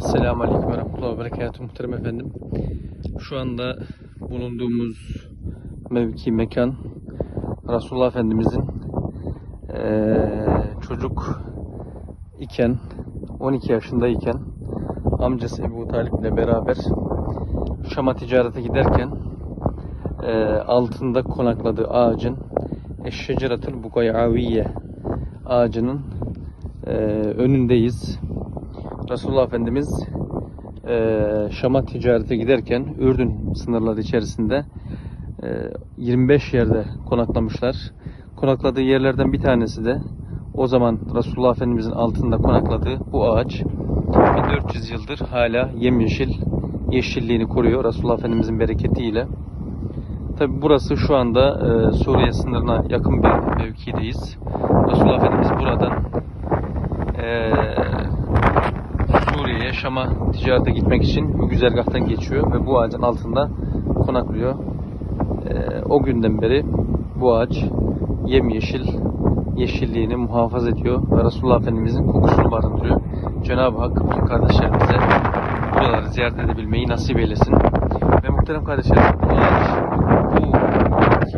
Selamun Aleyküm ve Rahmetullahi ve Berekatuhu muhterem efendim. Şu anda bulunduğumuz mevki, mekan Resulullah Efendimizin eee, çocuk iken 12 yaşındayken amcası Ebu Talip ile beraber Şam'a ticarete giderken eee, altında konakladığı ağacın Eşşeceratül Bukayaviye ağacının eee, önündeyiz. Resulullah Efendimiz eee, Şam'a ticarete giderken Ürdün sınırları içerisinde eee, 25 yerde konaklamışlar. Konakladığı yerlerden bir tanesi de o zaman Resulullah Efendimizin altında konakladığı bu ağaç 1400 yıldır hala yemyeşil yeşilliğini koruyor Resulullah Efendimizin bereketiyle. Tabi burası şu anda eee, Suriye sınırına yakın bir mevkideyiz. Resulullah Efendimiz buradan Şam'a ticarete gitmek için bu güzergahtan geçiyor ve bu ağacın altında konaklıyor. Ee, o günden beri bu ağaç yemyeşil yeşilliğini muhafaza ediyor ve Resulullah Efendimizin kokusunu barındırıyor. Cenab-ı Hak bütün kardeşlerimize buraları ziyaret edebilmeyi nasip eylesin. Ve muhterem kardeşlerim bu ağaç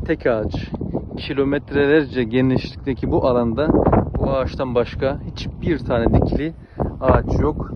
bu tek ağaç. Kilometrelerce genişlikteki bu alanda bu ağaçtan başka hiçbir tane dikili ağaç yok.